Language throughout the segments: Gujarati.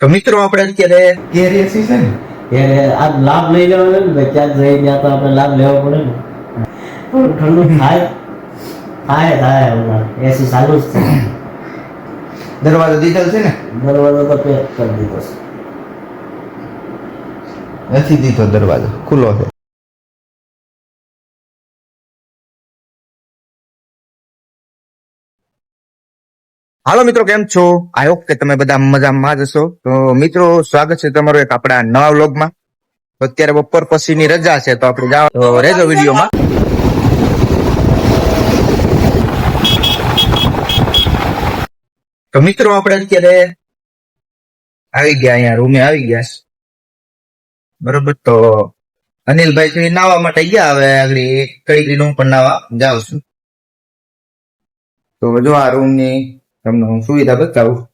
તો મિત્રો આપણે અત્યારે ઘેર છે ને એ આ લાભ લઈ લેવાનો ને ક્યાં જઈ ગયા તો આપણે લાભ લેવો પડે ને. થોડું ઠંડુ થાય થાય થાય હમણાં. એસી ચાલુ જ છે. દરવાજો દીધેલ છે ને? દરવાજો તો પેક કરી દીધો છે. નથી દીધો દરવાજો ખુલ્લો છે. હાલો મિત્રો, કેમ છો? આઈ હોપ કે તમે બધા મજામાં જ હશો. તો મિત્રો, સ્વાગત છે તમારું એક આપણા નવા વ્લોગમાં. તો અત્યારે બપોર પછીની રજા છે, તો આપણે જાવ તો રહેજો વિડીયોમાં. તો મિત્રો, આપણે અત્યારે આવી ગયા, અહીંયા રૂમે આવી ગયા છે. બરોબર, તો અનિલભાઈ છે નાવા માટે ગયા, હવે આગળ કઈ હું પણ નાવા જાઉં છું. તો જો આ રૂમની તમને હું સુવિધા બતાવું.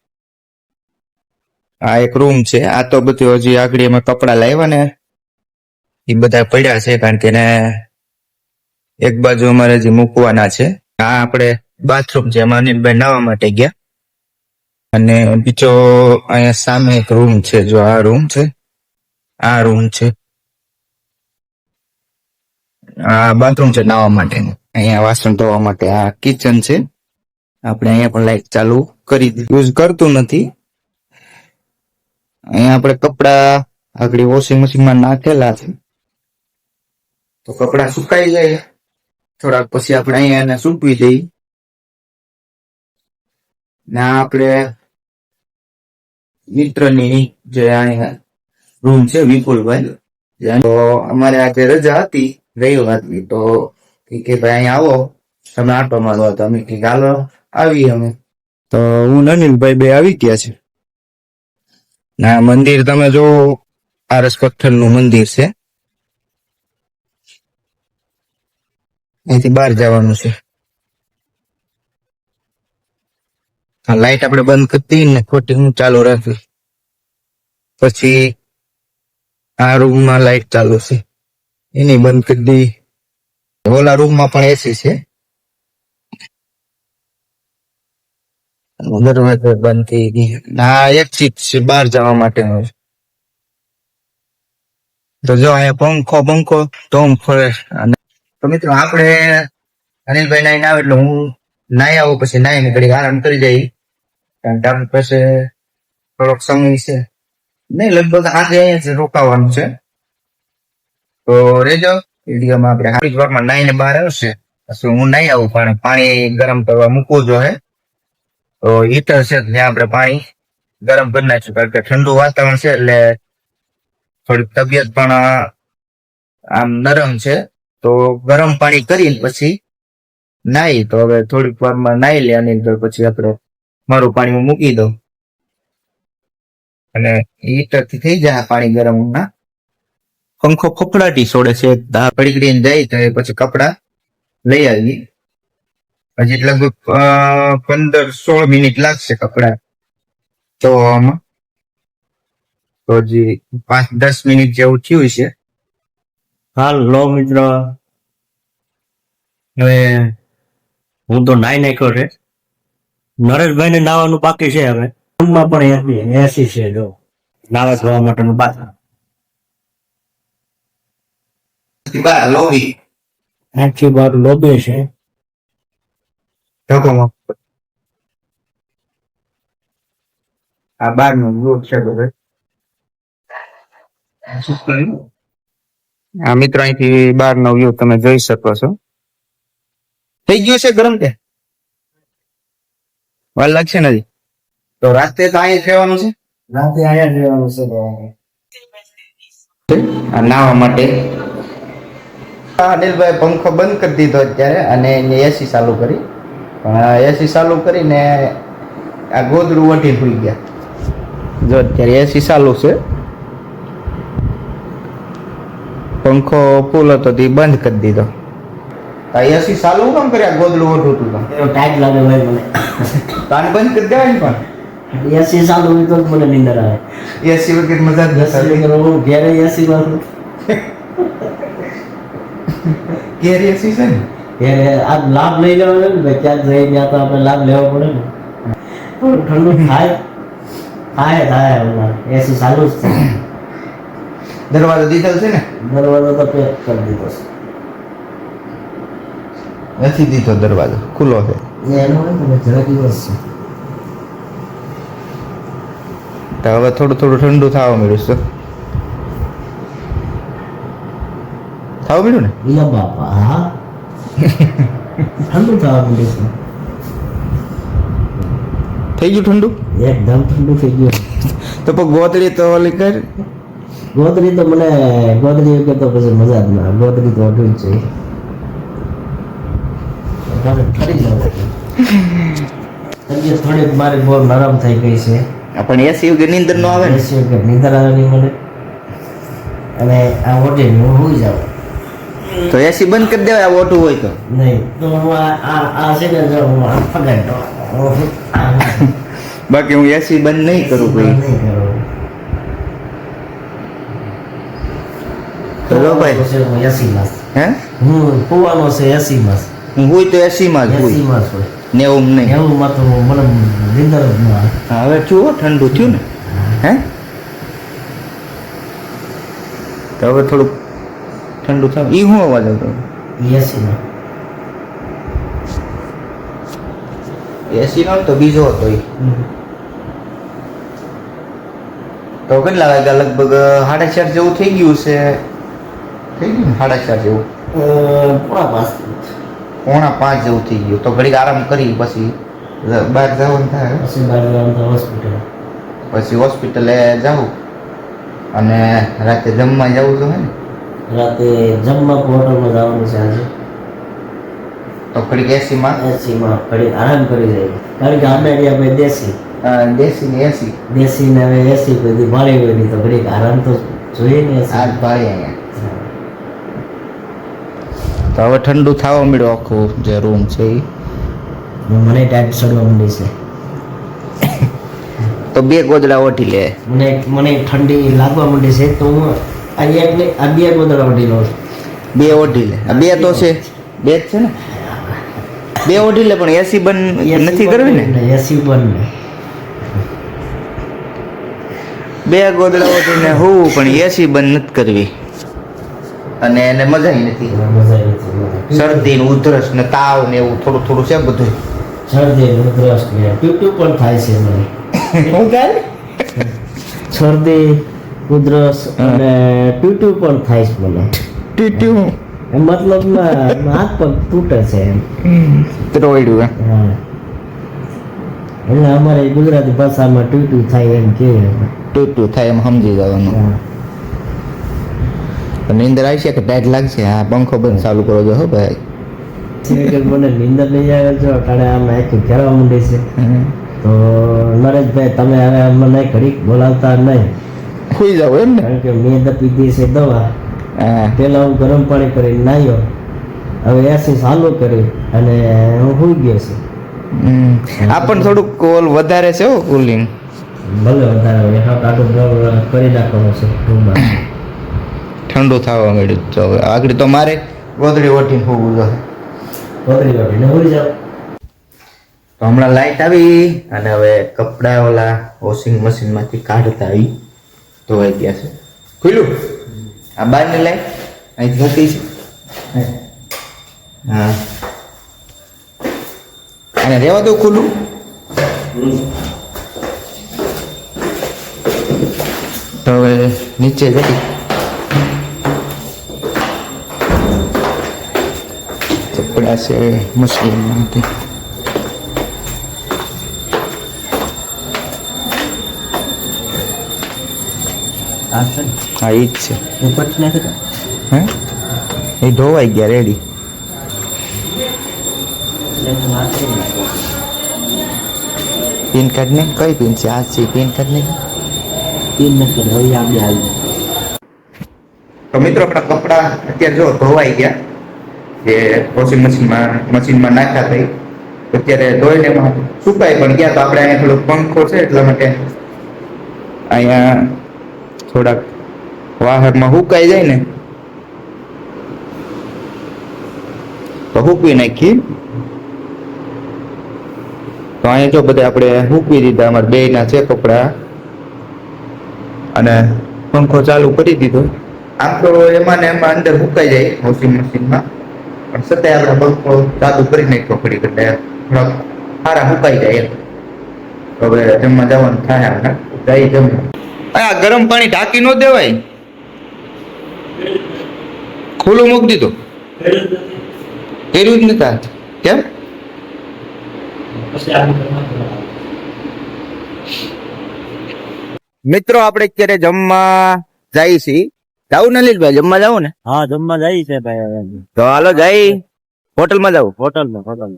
આ એક રૂમ છે. આ તો બધું હજી આગળ એમાં કપડા લાવ્યા ને. એ બધા પડ્યા છે કારણ કે એક બાજુ અમારે હજી મૂકવાના છે. આ આપણે બાથરૂમ છે. એમાં અનિલભાઈ નાવા માટે ગયા. અને બીજો અહીંયા સામે એક રૂમ છે. જો આ રૂમ છે. આ રૂમ છે. આ બાથરૂમ છે નાવા માટે અહીંયા વાસણ ધોવા માટે. આ કિચન છે. આપણે અહીંયા પણ લાઈટ ચાલુ કરી યુઝ કરતું નથી. અહીંયા આપણે કપડા આગળ વોશિંગ મશીનમાં નાખેલા છે. તો કપડા સુકાઈ જાય થોડાક પછી આપણે અહીંયા એને સૂકવી દઈએ. ને આપણે મિત્રની જે અહીંયા રૂમ છે, વિપુલભાઈ તો અમારે આજે રજા હતી રવિવારની તો કે ભાઈ અહીંયા આવો. તમે આટો મારો તો અમે કીધું, હાલો આવી અમે. તો હું અનિલભાઈ બે આવી ગયા છે. ના, મંદિર તમે જો આરસ પથ્થરનું મંદિર છે. અહીંથી બહાર જવાનું છે. આ લાઈટ આપણે બંધ કરતી ને ખોટી હું ચાલુ રાખી પછી આ રૂમમાં લાઈટ ચાલુ છે. એની બંધ કરી દી ઓલા રૂમમાં પણ એસી છે. દરવાજો બંધ થઈ ગઈ આ એક છે, બહાર જવા માટેનો. તો જો અહીંયા પંખો પંખો તો ફરે અને તો મિત્રો, આપણે અનિલભાઈ નાઈને આવે એટલે હું નાઈ આવું, પછી નાઈને ઘડી આરામ કરી જઈ કારણ કે આપણી પાસે થોડોક સમય છે. નહીં, લગભગ આજે અહીંયા જ રોકાવાનું છે. તો રેજો, વિડીયોમાં આપણે હારી જ વારમાં નાઈને બહાર આવશે. પછી હું નાઈ આવું, પણ પાણી ગરમ કરવા મૂકવું જોઈએ તો હીટર છે ત્યાં આપણે પાણી ગરમ કરી નાખશું, કારણ કે ઠંડુ વાતાવરણ છે એટલે થોડીક તબિયત પણ આમ નરમ છે. તો ગરમ પાણી કરીને પછી નાઈ, તો હવે થોડીક વારમાં નાઈ લે અને પછી આપણે મારું પાણી મૂકી દઉં. અને હીટરથી થઈ જાય પાણી ગરમ ના. પંખો ફફડાટી છોડે છે દા પડી જાય તો પછી કપડા લઈ આવી. હજી લગભગ પંદર સોળ મિનિટ લાગશે કપડા. ધોવામાં તો હજી પાંચ દસ મિનિટ જેવું થયું છે. હાલ લો મિત્ર. હવે હું તો નાઈ નાખ્યો છે નરેશભાઈ ને નાવાનું બાકી છે હવે. રૂમમાં પણ એસી છે જો. નાવા ધોવા માટેનું બાથરૂમ બા લોબી. આખી બાર લોબી છે. ઢોકોમાં આ બાર નો વ્યૂ છે બધો આ મિત્રો અહીંથી બાર નો વ્યૂ તમે જોઈ શકો છો થઈ ગયું છે ગરમ તે વાર લાગશે ને તો રાતે તો અહીંયા રહેવાનું છે રાતે અહીંયા જ રહેવાનું છે આ નાવા માટે અનિલભાઈ પંખો બંધ કરી દીધો અત્યારે અને એસી ચાલુ કરી પણ એસી ચાલુ કરીને આ ગોદડું વટી સુઈ ગયા. જો અત્યારે એસી ચાલુ છે. પંખો ફૂલ હતો તે બંધ કરી દીધો. એસી ચાલુ કેમ કર્યા? ગોદડું વઢું હતું તો. ટાઈટ લાગે ભાઈ મને. કાન બંધ કરી દેવાય ને પણ. એસી ચાલુ હોય તો મને નીંદર આવે. એસી વગર મજા જ નથી ઘેરે એસી માં ઘેર એસી છે ને? ઘેરે આ લાભ લઈ લેવાનો ને ભાઈ ત્યાં જઈ ત્યાં તો આપણે લાભ લેવો પડે ને. ઠંડુ થાય? થાય થાય હમણાં એસી ચાલુ જ છે. દરવાજો દીધેલ છે ને? દરવાજો તો પેક કરી દીધો નથી દીધો દરવાજો ખુલ્લો છે. છે એનો હોય ને જરા દિવસ છે. તો હવે થોડું થોડું ઠંડુ થવા મળ્યું છે. થવા મળ્યું ને? બાપા હા? ઠંડુ થવા માંડ્યું થઈ ગયું ઠંડુ? એકદમ ઠંડુ થઈ ગયું. તો પણ ગોતરી તો ઓલી કર. ગોતરી તો મને ગોદરી કે તો પછી મજા જ ના ગોતરી તો જ છે. તબિયત થોડીક મારી બહુ નરમ થઈ ગઈ છે. પણ એસી વગર નીંદર નો આવે ને? એસી વગર નીંદર આવે નહીં મને. અને આ ઓઢે હું હોઈ જાઉં. તો એસી બંધ કરી દેવાય આ ઓટું હોય તો? બાકી હું એસી બંધ નહીં કરું ભાઈ નહીં કરું. તો લો ભાઈ. પછી હું હે? કુવાનો છે એસી માં. હું હોય તો એસી માં જ હોય. નેવું નહીં. એવું માં તો મને નીંદર હવે જુઓ ઠંડુ થયું ને. હે? તો હવે થોડુંક ઠંડુ થાય એ શું અવાજ આવતો? એસી એસીનો એસી તો બીજો હતો એ તો કેટલા વાગ્યા? લગભગ સાડા ચાર જેવું થઈ ગયું છે. થઈ ગયું ને? સાડા ચાર જેવું. પોણા પાંચ પોણા પાંચ જેવું થઈ ગયું. તો ઘડીક આરામ કરી પછી બહાર જવાનું થાય પછી બહાર જવાનું થાય હોસ્પિટલ. પછી હોસ્પિટલે જાઉં. અને રાતે જમવા જવું તો હોય ને? રાતે જમવા હોટલમાં જવાનું છે આજે. તો ઘડીક એસીમાં? એસીમાં ઘડી આરામ કરી જાય કારણ કે આપણે અહીંયા ભાઈ દેશી. દેશી ને એસી. દેશી ને હવે એસી બધી ભાળી હોય નહીં તો ઘડીક આરામ તો જોઈએ ને આજ ભાળી અહીંયા. તો હવે ઠંડુ થવા મળ્યો આખું જે રૂમ છે એ મને ટાઈટ ચડવા માંડી છે. તો બે ગોદડા ઓટી લે. મને મને ઠંડી લાગવા માંડી છે. તો હું આ બે ગોદડા ઓઢી લઉં બે ઓઢી લે આ બે તો છે. બે જ છે ને? બે ઓઢી લે પણ એસી બંધ નથી કરવી ને? એસી બંધ બે ગોદડા ઓઢીને હોવું પણ એસી બંધ નથી કરવી. અને એને મજા નથી. શરદી ને ઉધરસ ને તાવ ને એવું થોડું થોડું છે બધું શરદી ઉધરસ ને ટૂટું પણ થાય છે મને. શું થાય? શરદી. ઉધરસ અને ટૂટું પણ થાય છે મને ટીટ્યું મતલબ હાથ પગ તૂટે છે એમ. હા. એટલે અમારે ગુજરાતી ભાષામાં ટૂટું થાય એમ કે. ટૂટું થાય એમ સમજી જવાનું. નીંદર આવી છે કે ટાઈટ લાગશે? હા પંખો બંધ ચાલુ કરો છો હો ભાઈ. મને નીંદર નહીં આવે છે અટાણે આમ આખી ઘેરવા માંડે છે. તો નરેશભાઈ તમે હવે મને ઘડીક બોલાવતા નહીં. સુઈ જાવ એમ ને? કારણ કે મેં પીધી છે દવા. હા. પેલા હું ગરમ પાણી કરીને નાહ્યો હવે એસી ચાલુ કરી અને હું સુઈ ગયો છું. આ પણ થોડુંક કોલ વધારે છે હો કુલિંગ ભલે વધારે હોય હા કાઢો કરી નાખવાનું છે રૂમમાં. ઠંડુ થવા માંડ્યું તો હવે. આગળ તો મારે ગોદડી ઓઢીને હોવું જોઈએ. પકડી વાળીને સુઈ જાવ તો હમણાં લાઈટ આવી અને હવે કપડા ઓલા વોશિંગ મશીનમાંથી કાઢતા આવી. ધોવાઈ ગયા છે. ખુલ્લું? આ બારની લાઈટ અહીંથી મૂકી છે. હા. અને રહેવા દો ખુલ્લું. તો હવે નીચે જઈ. કપડા છે, મુસ્લિમ આ હા એ જ છે. એ નાખી દો હે? એ ધોવાઈ ગયા રેડી. પિન કાર્ડ ને કઈ પિન છે? આ છે પિન કાર્ડ ને પિન નથી હવે આપણે આવી તો મિત્રો આપણા કપડા અત્યારે જો ધોવાઈ ગયા જે વોશિંગ મશીનમાં મશીનમાં નાખ્યા થઈ. અત્યારે ધોઈને સુકાઈ પણ ગયા તો આપણે અહીંયા થોડો પંખો છે એટલા માટે અહીંયા થોડાક વાહરમાં હુકાઈ જાય ને, તો હુકવી નાખી. તો અહીંયા જો બધા આપણે હુકવી દીધા, અમારા બે ના છે કપડા. અને પંખો ચાલુ કરી દીધો. આમ તો એમાં ને એમાં અંદર હુકાઈ જાય વોશિંગ મશીનમાં. પણ છતાંય આપણે પંખો ચાલુ કરી નાખ્યો પડી એટલે થોડાક સારા હુકાઈ જાય હવે જમવા જવાનું થાય આપણે જઈ જમવા. આ ગરમ પાણી ઢાંકી ન દેવાય. ખુલ્લું મૂકી દીધું. કર્યું જ નતા કેમ? મિત્રો આપણે અત્યારે જમવા જઈએ છીએ. જાવું ને લીલભાઈ જમવા જાવ ને? હા જમવા જાય છે ભાઈ હવે. તો હાલો જઈ હોટલમાં જાવ. હોટલ હોટલમાં. હોટલ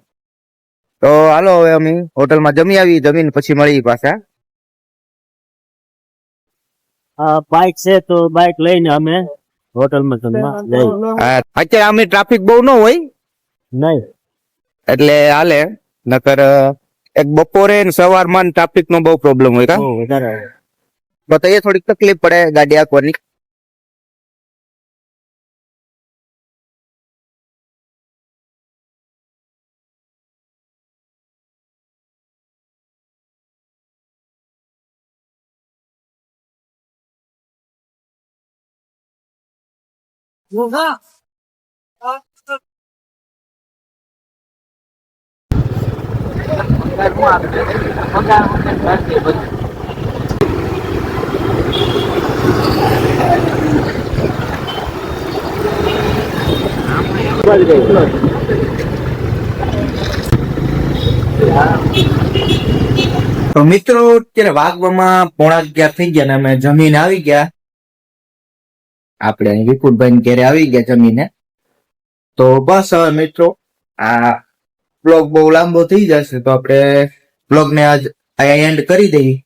તો હાલો હવે અમે હોટલમાં જમી આવી જમીને પછી મળી પાછા. બાઇક છે તો બાઇક લઈને અમે હોટલમાં જમવા અત્યારે અમે ટ્રાફિક બહુ ન હોય? નહીં. એટલે હાલે નકર એક બપોરે ને સવારમાં ટ્રાફિક નો બહુ પ્રોબ્લેમ હોય કા? વધારે તો તો એ થોડીક તકલીફ પડે ગાડી આંકવાની. મિત્રો અત્યારે વાગવામાં પોણા અગિયાર થઈ ગયા ને અમે જમીન આવી ગયા. આપણે અહીં વિપુલભાઈ ઘેરે આવી ગયા જમીને. તો બસ હવે મિત્રો, આ બ્લોગ બહુ લાંબો થઈ જશે, તો આપણે બ્લોગ ને આજ અહીંયા એન્ડ કરી દઈએ.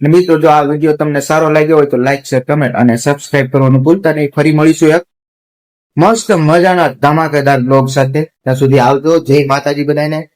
મિત્રો, જો આ વીડિયો તમને સારો લાગ્યો હોય તો લાઈક શેર કમેન્ટ અને સબસ્ક્રાઇબ કરવાનું ભૂલતા નહીં. ફરી મળીશું એક મસ્ત મજાના ધમાકેદાર બ્લોગ સાથે. ત્યાં સુધી આવજો. જય માતાજી બધાને.